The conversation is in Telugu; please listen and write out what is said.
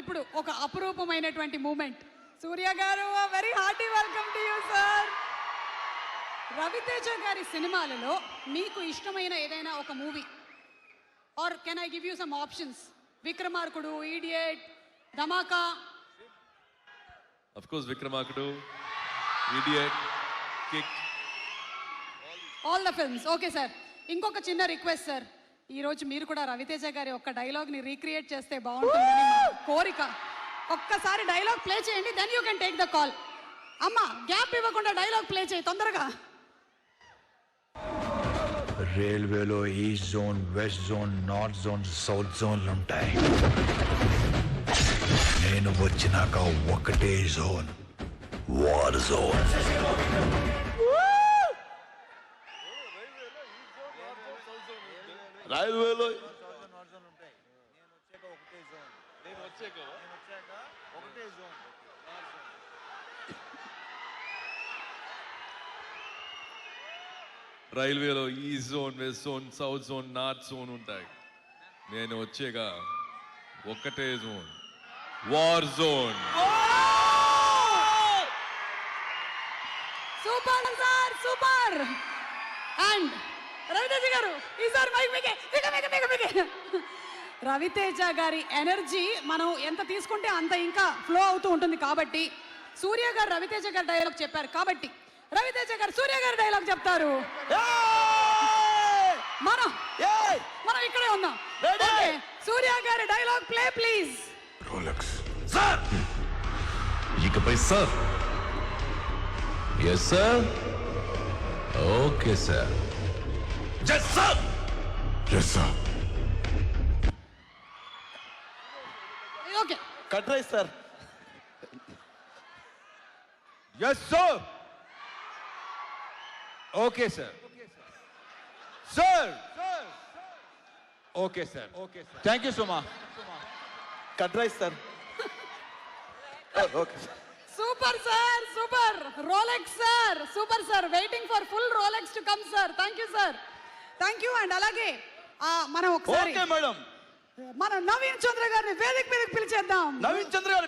ఇప్పుడు ఒక అపురూపమైనటువంటి మూమెంట్. సూర్య గారు very hearty welcome to you sir Raviteja గారి సినిమాలలో మీకు ఇష్టమైన ఏదైనా ఒక movie. Or can I give you some options Vikramarkudu idiot Dhamaka. Of course Vikramarkudu idiot kick all the films okay sir ఇంకొక చిన్న రిక్వెస్ట్ సార్ ఈరోజు మీరు కూడా రవితేజ గారి ఒక్క డైలాగ్ని రీక్రియేట్ చేస్తే బాగుంటుందని కోరిక. ఒక్కసారి డైలాగ్ ప్లే చేయండి then you can take the call అమ్మా గ్యాప్ ఇవ్వకుండా డైలాగ్ ప్లే చేయి తొందరగా. రైల్వేలో east zone west zone north zone south జోన్లు ఉంటాయి. నేను వచ్చినాక ఒకటే జోన్ వార్ జోన్. రైల్వేలో రైల్వేలో east zone west zone south zone north zone ఉంటాయి. నేను వచ్చాక ఒక్కటే zone war zone. Super sir super. And Raviteja గారు ఈసారి మైక్ మీకే మీకే మీకే మీకే మీకే రవితేజ గారి ఎనర్జీ మనం ఎంత తీసుకుంటే అంత ఇంకా ఫ్లో అవుతూ ఉంటుంది కాబట్టి సూర్య గారు రవితేజ గారి డైలాగ్ చెప్పారు కాబట్టి రవితేజ గారు సూర్య గారి డైలాగ్ చెప్తారు. మనం మనం ఇక్కడే ఉన్నాం. ఓకే సూర్య గారి dialogue play please Rolex sir ఇకపై sir yes sir okay sir yes sir yes sir okay cut rice sir yes sir okay sir sir okay sir okay sir thank you so much cut rice sir okay sir super sir super Rolex sir super sir waiting for full Rolex to come sir thank you sir thank you and అలాగే ఆ, మనం ఒకసారి ఓకే మేడం మన నవీన్ చంద్ర గారిని వేదిక మీదకి పిలిచేద్దాం. నవీన్ చంద్ర గారు